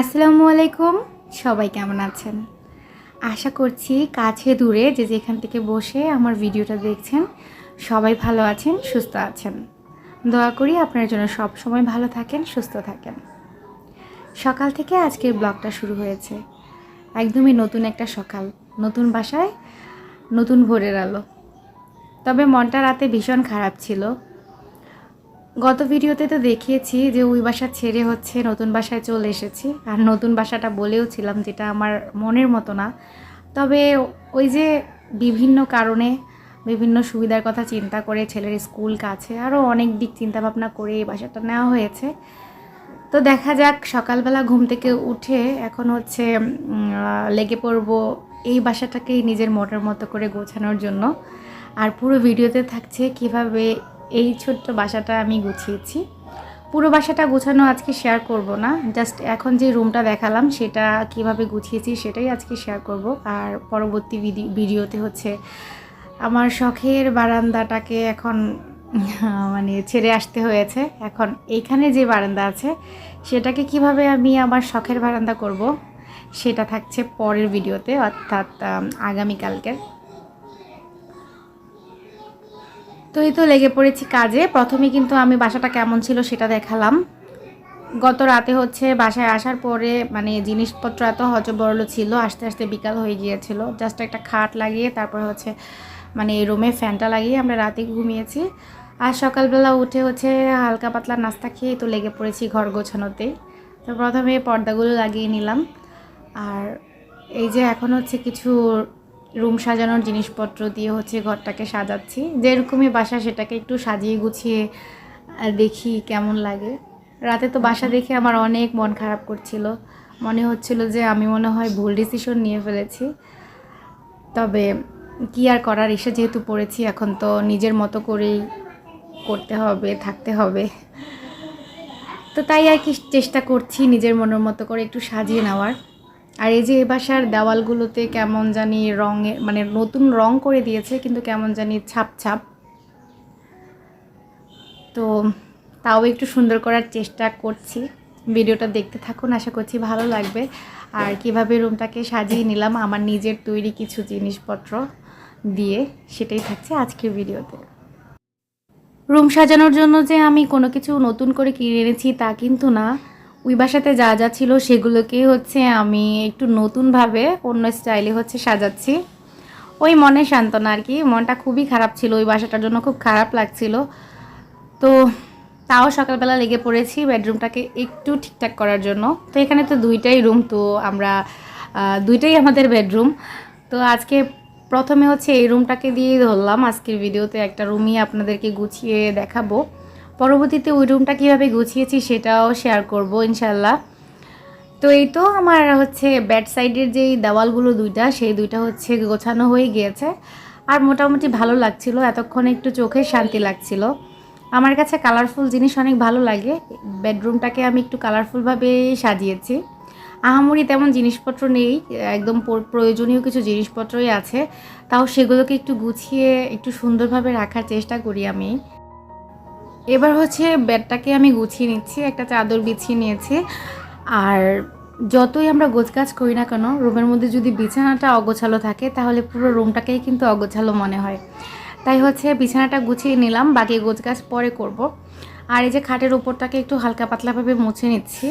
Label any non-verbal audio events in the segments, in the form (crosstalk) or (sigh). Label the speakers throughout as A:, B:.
A: আসসালামু আলাইকুম। সবাই কেমন আছেন? আশা করছি কাছে দূরে যে যেখান থেকে বসে আমার ভিডিওটা দেখছেন, সবাই ভালো আছেন, সুস্থ আছেন। দোয়া করি আপনার জন্য সব সময় ভালো থাকেন, সুস্থ থাকেন। সকাল থেকে আজকের ব্লগটা শুরু হয়েছে। একদমই নতুন একটা সকাল, নতুন বাসায়, নতুন ভোরের আলো। তবে মনটা রাতে ভীষণ খারাপ ছিল। গত ভিডিওতে তো দেখিয়েছি যে ওই বাসা ছেড়ে হচ্ছে নতুন বাসায় চলে এসেছি। আর নতুন বাসাটা বলেও ছিলাম যেটা আমার মনের মতো না। তবে ওই যে বিভিন্ন কারণে বিভিন্ন সুবিধার কথা চিন্তা করে ছেলের স্কুল কাছে আরও অনেক দিক চিন্তা ভাবনা করে এই বাসাটা নেওয়া হয়েছে। তো দেখা যাক, সকালবেলা ঘুম থেকে উঠে এখন হচ্ছে লেগে পড়ব এই বাসাটাকেই নিজের মনের মতো করে গোছানোর জন্য। আর পুরো ভিডিওতে থাকছে কীভাবে এই ছোট্ট বাসাটা আমি গুছিয়েছি। পুরো বাসাটা গোছানো আজকে শেয়ার করব না। জাস্ট এখন যে রুমটা দেখালাম, সেটা কীভাবে গুছিয়েছি সেটাই আজকে শেয়ার করব। আর পরবর্তী ভিডি- ভিডিওতে হচ্ছে আমার শখের বারান্দাটাকে এখন (laughs) মানে ছেড়ে আসতে হয়েছে। এখন এইখানে যে বারান্দা আছে, সেটাকে কীভাবে আমি আমার শখের বারান্দা করব, সেটা থাকছে পরের ভিডিওতে, অর্থাৎ আগামীকালকের। তো এই তো লেগে পড়েছি কাজে। প্রথমে কিন্তু আমি বাসাটা কেমন ছিল সেটা দেখালাম। গত রাতে হচ্ছে বাসায় আসার পরে মানে জিনিসপত্র এত হজবরল ছিল, আস্তে আস্তে বিকাল হয়ে গিয়েছিল। জাস্ট একটা খাট লাগিয়ে, তারপর হচ্ছে মানে এই রুমে ফ্যানটা লাগিয়ে আমরা রাতে ঘুমিয়েছি। আর সকালবেলা উঠে হচ্ছে হালকা পাতলা নাস্তা খেয়ে তো লেগে পড়েছি ঘর গোছানোতে। তো প্রথমে পর্দাগুলো লাগিয়ে নিলাম। আর এই যে এখন হচ্ছে কিছু রুম সাজানোর জিনিসপত্র দিয়ে হচ্ছে ঘরটাকে সাজাচ্ছি। যেরকমই বাসা সেটাকে একটু সাজিয়ে গুছিয়ে দেখি কেমন লাগে। রাতে তো বাসা দেখে আমার অনেক মন খারাপ করছিল। মনে হচ্ছিল যে আমি মনে হয় ভুল ডিসিশন নিয়ে ফেলেছি। তবে কি আর করার এসে যেহেতু পড়েছি এখন তো নিজের মতো করেই করতে হবে থাকতে হবে। তো তাই আর কি চেষ্টা করছি নিজের মনের মতো করে একটু সাজিয়ে নেওয়ার। আর এই যে এ বাসার দেওয়ালগুলোতে কেমন জানি রঙে মানে নতুন রং করে দিয়েছে, কিন্তু কেমন জানি ছাপ ছাপ। তো তাও একটু সুন্দর করার চেষ্টা করছি। ভিডিওটা দেখতে থাকুন, আশা করছি ভালো লাগবে। আর কীভাবে রুমটাকে সাজিয়ে নিলাম, আমার নিজের তৈরি কিছু জিনিসপত্র দিয়ে সেটাই থাকছে আজকের ভিডিওতে। রুম সাজানোর জন্য যে আমি কোনো কিছু নতুন করে কিনে এনেছি তা কিন্তু না। ওই বাসাতে যা যা ছিল সেগুলোকে হচ্ছে আমি একটু নতুনভাবে অন্য স্টাইলে হচ্ছে সাজাচ্ছি। ওই মনে সান্ত্বনা আর কি, মনটা খুবই খারাপ ছিল, ওই বাসাটার জন্য খুব খারাপ লাগছিল। তো তাও সকালবেলা লেগে পড়েছি বেডরুমটাকে একটু ঠিকঠাক করার জন্য। তো এখানে তো দুইটাই রুম, তো আমরা দুইটাই আমাদের বেডরুম। তো আজকে প্রথমে হচ্ছে এই রুমটাকে দিয়েই ধরলাম, আজকের ভিডিওতে একটা রুমই আপনাদেরকে গুছিয়ে দেখাবো। পরবর্তীতে ওই রুমটা কীভাবে গুছিয়েছি সেটাও শেয়ার করব, ইনশাল্লাহ। তো এই তো আমার হচ্ছে ব্যাড সাইডের যেই দেওয়ালগুলো দুইটা, সেই দুইটা হচ্ছে গোছানো হয়ে গিয়েছে। আর মোটামুটি ভালো লাগছিল, এতক্ষণ একটু চোখে শান্তি লাগছিল। আমার কাছে কালারফুল জিনিস অনেক ভালো লাগে বেডরুমটাকে আমি একটু কালারফুলভাবে সাজিয়েছি। আহামরি তেমন জিনিসপত্র নেই, একদম প্রয়োজনীয় কিছু জিনিসপত্রই আছে। তাও সেগুলোকে একটু গুছিয়ে, একটু সুন্দরভাবে রাখার চেষ্টা করি আমি। এবার হচ্ছে বেডটাকে আমি গুছিয়ে নিচ্ছি, একটা চাদর বিছিয়ে নিয়েছি। আর যতই আমরা গোছগাছ করি না কেন, রুমের মধ্যে যদি বিছানাটা অগোছালো থাকে, তাহলে পুরো রুমটাকেই কিন্তু অগোছালো মনে হয়। তাই হচ্ছে বিছানাটা গুছিয়ে নিলাম, বাকি গোছগাছ পরে করব। আর এই যে খাটের উপরটাকে একটু হালকা পাতলাভাবে মুছে নিচ্ছি।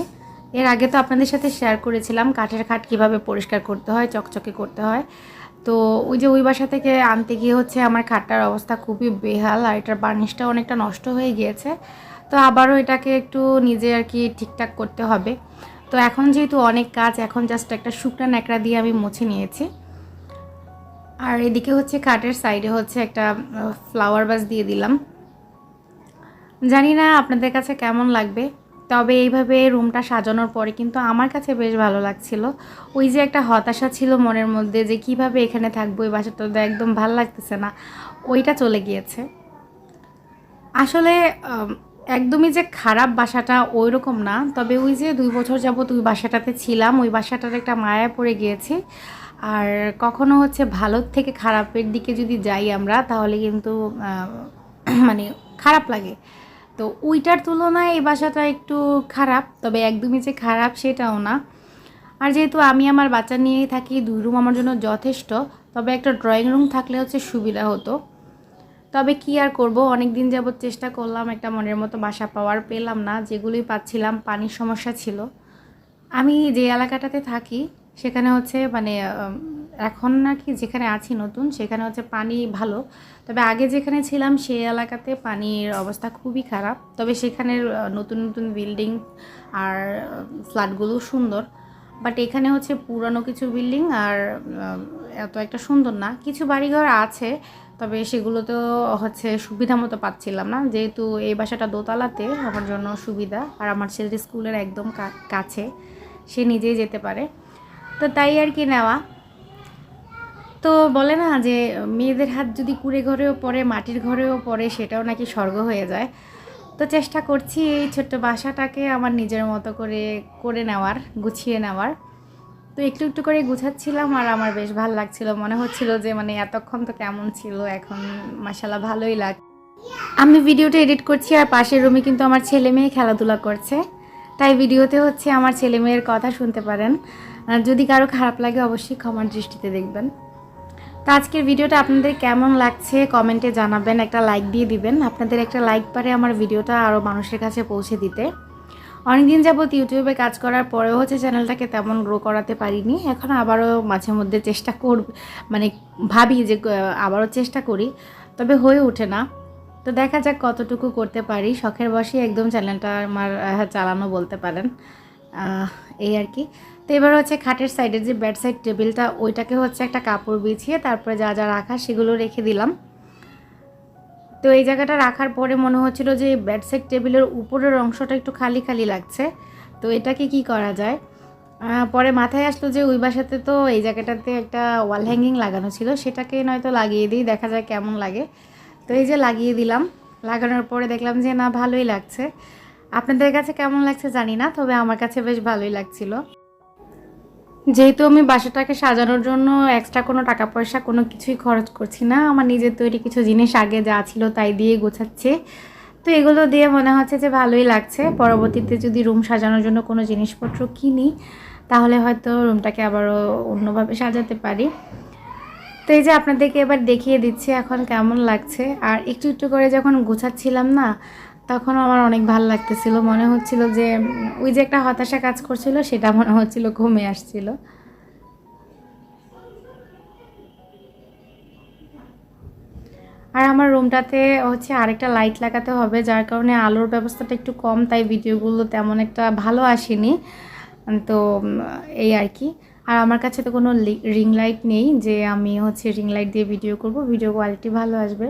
A: এর আগে তো আপনাদের সাথে শেয়ার করেছিলাম, কাঠের খাট কীভাবে পরিষ্কার করতে হয়, চকচকে করতে হয়। তো ওই যে ওই বাসা থেকে আনতে গিয়ে হচ্ছে আমার খাটটার অবস্থা খুবই বেহাল আর এটার বার্নিশটা অনেকটা নষ্ট হয়ে গিয়েছে। তো আবারও এটাকে একটু নিজে আর কি ঠিকঠাক করতে হবে। তো এখন যেহেতু অনেক কাজ, এখন জাস্ট একটা শুকনা ন্যাকড়া দিয়ে আমি মুছে নিয়েছি। আর এদিকে হচ্ছে খাটের সাইডে হচ্ছে একটা ফ্লাওয়ার বাস দিয়ে দিলাম। জানি না আপনাদের কাছে কেমন লাগবে। তবে এইভাবে রুমটা সাজানোর পরে কিন্তু আমার কাছে বেশ ভালো লাগছিল। ওই যে একটা হতাশা ছিল মনের মধ্যে যে কীভাবে এখানে থাকব, এই বাসাটা তো একদম ভালো লাগতেছে না, ওইটা চলে গিয়েছে। আসলে একদমই যে খারাপ বাসাটা ওই রকম না, তবে ওই যে দুই বছর যাবত ওই বাসাটাতে ছিলাম, ওই বাসাটার একটা মায়া পড়ে গিয়েছি। আর কখনো হচ্ছে ভালোর থেকে খারাপের দিকে যদি যাই আমরা, তাহলে কিন্তু মানে খারাপ লাগে। তো ওইটার তুলনায় এই বাসাটা একটু খারাপ, তবে একদমই যে খারাপ সেটাও না। আর যেহেতু আমি আমার বাচ্চা নিয়েই থাকি, দুই রুম আমার জন্য যথেষ্ট, তবে একটা ড্রয়িং রুম থাকলে হচ্ছে সুবিধা হতো। তবে কি আর করব অনেক দিন যাবৎ চেষ্টা করলাম, একটা মনের মতো বাসা পাওয়ার পেলাম না, যেগুলোই পাচ্ছিলাম, পানির সমস্যা ছিল। আমি যে এলাকাটাতে থাকি সেখানে হচ্ছে মানে এখন নাকি যেখানে আছি নতুন, সেখানে হচ্ছে পানি ভালো। তবে আগে যেখানে ছিলাম সেই এলাকাতে পানির অবস্থা খুবই খারাপ। তবে সেখানের নতুন নতুন বিল্ডিং আর ফ্ল্যাটগুলো সুন্দর। বাট এখানে হচ্ছে পুরানো কিছু বিল্ডিং আর এত একটা সুন্দর না। কিছু বাড়িঘর আছে, তবে সেগুলো তো হচ্ছে সুবিধা মতো পাচ্ছিলাম না। যেহেতু এই বাসাটা দোতলাতে, আমার জন্য সুবিধা। আর আমার ছেলের স্কুলের একদম কাছে, সে নিজেই যেতে পারে। তো তাই আর কি নেওয়া। তো বলে না যে মেয়েদের হাত যদি কুড়ে ঘরেও পড়ে, মাটির ঘরেও পড়ে, সেটাও নাকি স্বর্গ হয়ে যায়। তো চেষ্টা করছি এই ছোট্ট বাসাটাকে আমার নিজের মতো করে করে নেওয়ার, গুছিয়ে নেওয়ার। তো একটু একটু করে গুছাচ্ছিলাম আর আমার বেশ ভালো লাগছিল। মনে হচ্ছিল যে মানে এতক্ষণ তো কেমন ছিল, এখন মাসাল্লাহ ভালোই লাগ। আমি ভিডিওটা এডিট করছি আর পাশের রুমে কিন্তু আমার ছেলে মেয়ে খেলাধুলা করছে। তাই ভিডিওতে হচ্ছে আমার ছেলে মেয়ের কথা শুনতে পারেন। যদি কারও খারাপ লাগে অবশ্যই ক্ষমার দৃষ্টিতে দেখবেন। তো আজকের ভিডিওটা আপনাদের কেমন লাগছে কমেন্টে জানাবেন, একটা লাইক দিয়ে দিবেন, আপনাদের একটা লাইক পারে আমার ভিডিওটা আরও মানুষের কাছে পৌঁছে দিতে। অনেকদিন যাবৎ ইউটিউবে কাজ করার পরেও হচ্ছে চ্যানেলটাকে তেমন গ্রো করাতে পারিনি, এখন আবারও মাঝে মধ্যে চেষ্টা করব মানে ভাবি যে আবারও চেষ্টা করি, তবে হয়ে ওঠে না। তো দেখা যাক কতটুকু করতে পারি, শখের বসে একদম চ্যানেলটা আমার চালানো বলতে পারেন এই আর কি। তো এবার হচ্ছে খাটের সাইডের যে বেড সাইড টেবিলটা ওইটাকে হচ্ছে একটা কাপড় বিছিয়ে তারপরে যা যা রাখা সেগুলো রেখে দিলাম। তো এই জায়গাটা রাখার পরে মনে হচ্ছিল যে বেড সাইড টেবিলের উপরের অংশটা একটু খালি খালি লাগছে। তো এটাকে কি করা যায়? পরে মাথায় আসলো যে ওই বাসাতে তো এই জায়গাটাতে একটা ওয়াল হ্যাঙ্গিং লাগানো ছিল, সেটাকে নয়তো লাগিয়ে দিই, দেখা যায় কেমন লাগে। তো এই যে লাগিয়ে দিলাম, লাগানোর পরে দেখলাম যে না, ভালোই লাগছে। আপনাদের কাছে কেমন লাগছে জানি না, তবে আমার কাছে বেশ ভালোই লাগছিল। যেহেতু আমি বাসাটাকে সাজানোর জন্য এক্সট্রা কোনো টাকা পয়সা কোনো কিছুই খরচ করছি না। আমার নিজের তৈরি কিছু জিনিস আগে যা ছিল তাই দিয়ে গোছাচ্ছে। তো এগুলো দিয়ে মনে হচ্ছে যে ভালোই লাগছে। পরবর্তীতে যদি রুম সাজানোর জন্য কোনো জিনিসপত্র কিনি, তাহলে হয়তো রুমটাকে আবারও অন্যভাবে সাজাতে পারি। তো এই যে আপনাদেরকে এবার দেখিয়ে দিচ্ছি এখন কেমন লাগছে। আর একটু একটু করে যখন গোছাচ্ছিলাম না তখন আমার অনেক ভালো লাগতেছিল। মনে হচ্ছিল যে, ওই যে একটা হতাশা কাজ করছিল, সেটা মনে হচ্ছিল ঘুমে আসছিল। আর আমার রুমটাতে হচ্ছে আরেকটা লাইট লাগাতে হবে, যার কারণে আলোর ব্যবস্থাটা একটু কম, তাই ভিডিওগুলো তেমন একটা ভালো আসেনি। তো, এই আর কি। আর আমার কাছে তো কোনো রিং লাইট নেই যে আমি হচ্ছে রিং লাইট দিয়ে ভিডিও করব, ভিডিও কোয়ালিটি ভালো আসবে।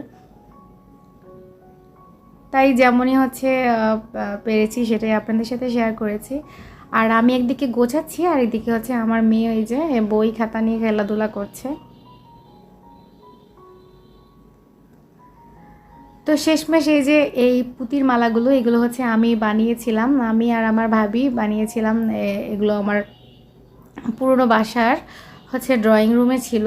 A: তাই যেমনই হচ্ছে পেরেছি সেটাই আপনাদের সাথে শেয়ার করেছি। আর আমি একদিকে গোছাচ্ছি আর একদিকে হচ্ছে আমার মেয়ে ওই যে বই খাতা নিয়ে খেলাধুলা করছে। তো শেষমেশ এই যে এই পুঁতির মালাগুলো, এগুলো হচ্ছে আমি বানিয়েছিলাম। আমি আর আমার ভাবি বানিয়েছিলাম এগুলো আমার পুরনো বাসার হচ্ছে ড্রয়িং রুমে ছিল।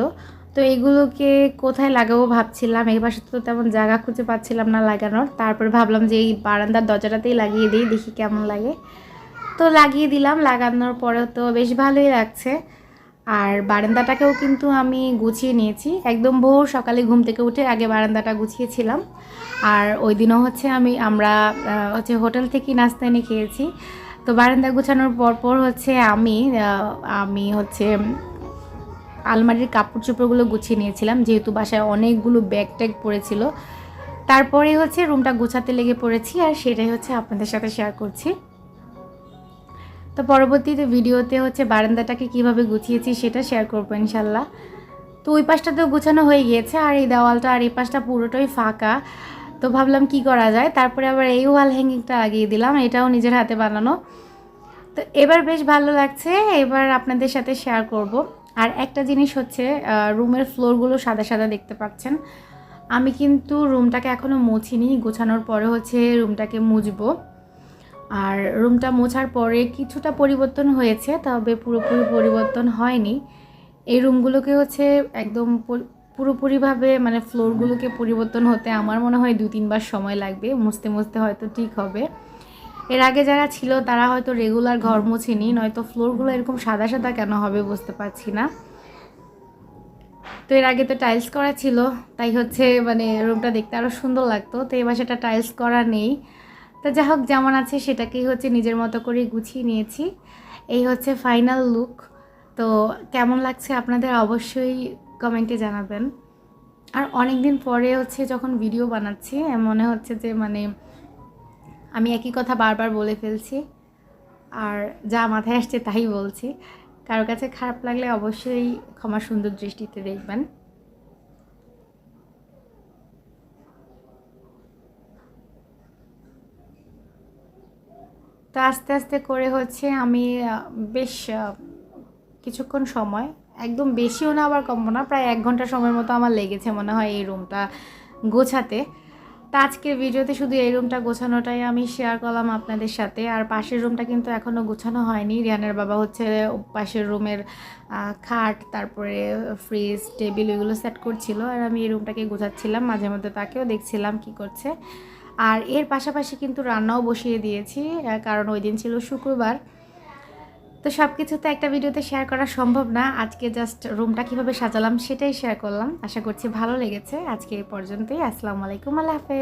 A: তো এগুলোকে কোথায় লাগাবো ভাবছিলাম, এই বাসাতে তো তেমন জায়গা খুঁজে পাচ্ছিলাম না লাগানোর। তারপরে ভাবলাম যে এই বারান্দার দরজাটাতেই লাগিয়ে দিই, দেখি কেমন লাগে। তো লাগিয়ে দিলাম, লাগানোর পরেও তো বেশ ভালোই লাগছে। আর বারান্দাটাকেও কিন্তু আমি গুছিয়ে নিয়েছি। একদম ভোর সকালে ঘুম থেকে উঠে আগে বারান্দাটা গুছিয়েছিলাম। আর ওই দিনও হচ্ছে আমি, আমরা হচ্ছে হোটেল থেকে নাস্তা এনে খেয়েছি। তো বারান্দা গুছানোর পর পর হচ্ছে আমি আমি হচ্ছে আলমারির কাপড় চোপড়গুলো গুছিয়ে নিয়েছিলাম, যেহেতু বাসায় অনেকগুলো ব্যাগ ট্যাগ পড়েছিল। তারপরে হচ্ছে রুমটা গুছাতে লেগে পড়েছি আর সেটাই হচ্ছে আপনাদের সাথে শেয়ার করছি। তো পরবর্তীতে ভিডিওতে হচ্ছে বারান্দাটাকে কীভাবে গুছিয়েছি সেটা শেয়ার করব ইনশাল্লাহ। তো ওই পাশটাতেও গুছানো হয়ে গিয়েছে আর এই দেওয়ালটা আর এই পাশটা পুরোটাই ফাঁকা। তো ভাবলাম কি করা যায়? তারপরে আবার এই ওয়াল হ্যাঙ্গিংটা লাগিয়ে দিলাম, এটাও নিজের হাতে বানানো। তো এবার বেশ ভালো লাগছে, এবার আপনাদের সাথে শেয়ার করব। আর একটা জিনিস হচ্ছে রুমের ফ্লোরগুলো সাদা সাদা দেখতে পাচ্ছেন। আমি কিন্তু রুমটাকে এখনও মুছিনি, গোছানোর পরে হচ্ছে রুমটাকে মুছবো। আর রুমটা মোছার পরে কিছুটা পরিবর্তন হয়েছে, তবে পুরোপুরি পরিবর্তন হয়নি। এই রুমগুলোকে হচ্ছে একদম পুরোপুরিভাবে মানে ফ্লোরগুলোকে পরিবর্তন হতে আমার মনে হয় দু তিনবার সময় লাগবে, মুছতে মুছতে হয়তো ঠিক হবে। এর আগে যারা ছিল, তারা হয়তো রেগুলার ঘর মোছেনি নয়তো ফ্লোরগুলো এরকম সাদা সাদা কেন হবে বুঝতে পারছি না। তো এর আগে তো টাইলস করা ছিল, তাই হচ্ছে মানে রুমটা দেখতে আরও সুন্দর লাগতো, তো এবার সেটা টাইলস করা নেই। তো যা হোক, যেমন আছে সেটাকেই হচ্ছে নিজের মতো করে গুছিয়ে নিয়েছি। এই হচ্ছে ফাইনাল লুক তো কেমন লাগছে আপনাদের অবশ্যই কমেন্টে জানাবেন। আর অনেক দিন পরে হচ্ছে যখন ভিডিও বানাচ্ছি, মনে হচ্ছে যে মানে আমি একই কথা বারবার বলে ফেলছি, আর যা মাথায় আসছে তাই বলছি। কারও কাছে খারাপ লাগলে অবশ্যই ক্ষমা সুন্দর দৃষ্টিতে দেখবেন। তো আস্তে আস্তে করে হচ্ছে আমি বেশ কিছুক্ষণ সময়, একদম বেশিও না আবার কমও না, প্রায় এক ঘণ্টা সময়ের মতো আমার লেগেছে মনে হয় এই রুমটা গোছাতে। তা আজকের ভিডিওতে শুধু এই রুমটা গোছানোটাই আমি শেয়ার করলাম আপনাদের সাথে। আর পাশের রুমটা কিন্তু এখনও গোছানো হয়নি। রিয়ানের বাবা হচ্ছে পাশের রুমের খাট, তারপরে ফ্রিজ টেবিল এগুলো সেট করছিল। আর আমি এই রুমটাকে গোছাচ্ছিলাম, মাঝে মধ্যে তাকেও দেখছিলাম কি করছে। আর এর পাশাপাশি কিন্তু রান্নাও বসিয়ে দিয়েছি কারণ ওই দিন ছিল শুক্রবার। তো সব কিছু তো একটা ভিডিওতে শেয়ার করা সম্ভব না। আজকে জাস্ট রুমটা কীভাবে সাজালাম সেটাই শেয়ার করলাম। আশা করছি ভালো লেগেছে। আজকে এই পর্যন্তই। আসসালামু আলাইকুম। আল্লাহ হাফেজ।